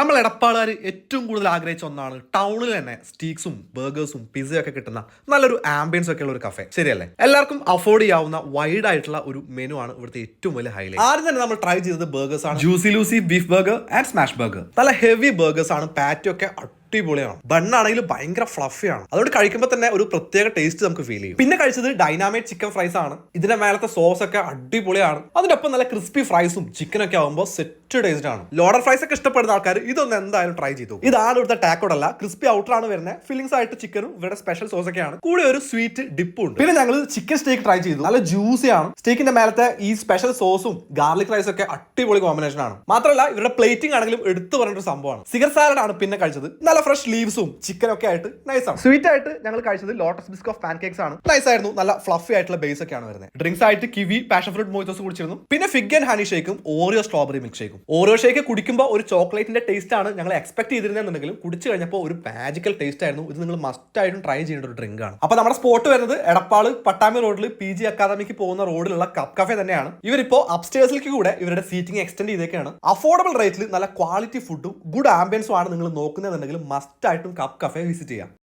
നമ്മൾ എടപ്പാളുകാർ ഏറ്റവും കൂടുതൽ ആഗ്രഹിച്ച ഒന്നാണ് ടൗണിൽ തന്നെ സ്റ്റീക്സും ബർഗേഴ്സും പിസയും ഒക്കെ കിട്ടുന്ന നല്ലൊരു ആംബിയൻസ് ഒക്കെ ഉള്ള ഒരു കഫേ ശരിയല്ലേ? എല്ലാവർക്കും അഫോർഡ് ചെയ്യാവുന്ന വൈഡ് ആയിട്ടുള്ള ഒരു മെനു ആണ് ഇവിടുത്തെ ഏറ്റവും വലിയ ഹൈലൈറ്റ് ആദ്യം തന്നെ നമ്മൾ ട്രൈ ചെയ്തത് ബർഗേഴ്സ് ആണ്. Juicy lucy beef burger and smash burger നല്ല ഹെവി ബർഗേഴ്സ് ആണ്. പാറ്റി ഒക്കെ അടിപൊളിയാണ്. ബണ്ണാണെങ്കിലും ഭയങ്കര ഫ്ലഫിയാണ് അതുകൊണ്ട് കഴിക്കുമ്പോൾ തന്നെ ഒരു പ്രത്യേക ടേസ്റ്റ് നമുക്ക് ഫീൽ ചെയ്യും. പിന്നെ കഴിച്ചത് ഡൈനാമൈറ്റ് ചിക്കൻ ഫ്രൈസ് ആണ്. ഇതിന്റെ മേലത്തെ സോസ് ഒക്കെ അടിപൊളിയാണ്. അതിനൊപ്പം നല്ല ക്രിസ്പി ഫ്രൈസും ചിക്കൻ ഒക്കെ ആകുമ്പോൾ സെറ്റ് ടേസ്റ്റ് ആണ്. ലോഡർ ഫ്രൈസ് ഒക്കെ ഇഷ്ടപ്പെടുന്ന ആൾക്കാർ ഇതൊന്ന് എന്തായാലും ട്രൈ ചെയ്തു ഇതാണ് ഇവിടുത്തെ ടാക്കോഡ് അല്ല ക്രിസ്പി ഔട്ടറാണ് വരുന്നത് ഫില്ലിംഗ്സ് ആയിട്ട് ചിക്കനും ഇവരുടെ സ്പെഷ്യൽ സോസ് ഒക്കെയാണ് കൂടെ ഒരു സ്വീറ്റ് ഡിപ്പും ഉണ്ട്. പിന്നെ ഞങ്ങൾ ചിക്കൻ സ്റ്റേക്ക് ട്രൈ ചെയ്തു. നല്ല ജ്യൂസി ആണ്. സ്റ്റേക്കിന്റെ മേലത്തെ ഈ സ്പെഷ്യൽ സോസും ഗാർലിക് റൈസ് ഒക്കെ അടിപൊളി കോമ്പിനേഷൻ ആണ്. മാത്രമല്ല ഇവരുടെ പ്ലേറ്റിംഗ് ആണെങ്കിലും എടുത്തു പറഞ്ഞ ഒരു സംഭവമാണ്. സിഗർ സാലഡ് ആണ് പിന്നെ കഴിച്ചത്. നല്ല ഫ്രഷ് ലീവ്സും ചിക്കൻ ഒക്കെ ആയിട്ട് നൈസ് ആണ്. സ്വീറ്റ് ആയിട്ട് ഞങ്ങൾ കഴിച്ചത് lotus biscoff pancakes ആണ്. നൈസ് ആയിരുന്നു. നല്ല ഫ്ലഫി ആയിട്ടുള്ള ബേസ് ഒക്കെയാണ് വരുന്നത്. ഡ്രിങ്ക്സ് ആയിട്ട് കിവി പാഷൻ ഫ്രൂട്ട് മോയിത്തോസ് കുടിച്ചിരുന്നു. പിന്നെ ഫിഗ് ആൻഡ് ഹണി ഷേക്കും ഓറിയോ സ്ട്രോബറി മിക്സ് ഷേക്കും ഓറിയോ ഷേക്ക് കുടിക്കുമ്പോൾ ഒരു ചോക്ലേറ്റിന്റെ ടേസ്റ്റ് ആണ് ഞങ്ങൾ എക്സ്പെക്ട് ചെയ്തിരുന്നെന്നുണ്ടെങ്കിലും കുടിച്ചു കഴിഞ്ഞപ്പോൾ ഒരു മാജിക്കൽ ടേസ്റ്റ് ആയിരുന്നു. ഇത് നിങ്ങൾ മസ്റ്റ് ആയിട്ടും ട്രൈ ചെയ്യേണ്ട ഒരു ഡ്രിങ്ക് ആണ്. അപ്പൊ നമ്മുടെ സ്പോട്ട് വരുന്നത് എടപ്പാൾ പട്ടാമി റോഡിൽ പി ജി അക്കാദമിക്ക് പോകുന്ന റോഡിലുള്ള കപ്പ് കഫേ തന്നെയാണ്. ഇവരിപ്പോ അപ്സ്റ്റേഴ്സിലേക്ക് കൂടെ ഇവരുടെ സീറ്റിംഗ് എക്സ്റ്റെൻഡ് ചെയ്തേക്കാണ്. അഫോർഡബിൾ റേറ്റിൽ നല്ല ക്വാളിറ്റി ഫുഡും ഗുഡ് ആംബിയൻസും ആണ് നിങ്ങൾ നോക്കുന്നതെന്നുണ്ടെങ്കിൽ മസ്റ്റ് ആയിട്ടും കപ്പ് കഫേ വിസിറ്റ് ചെയ്യാം.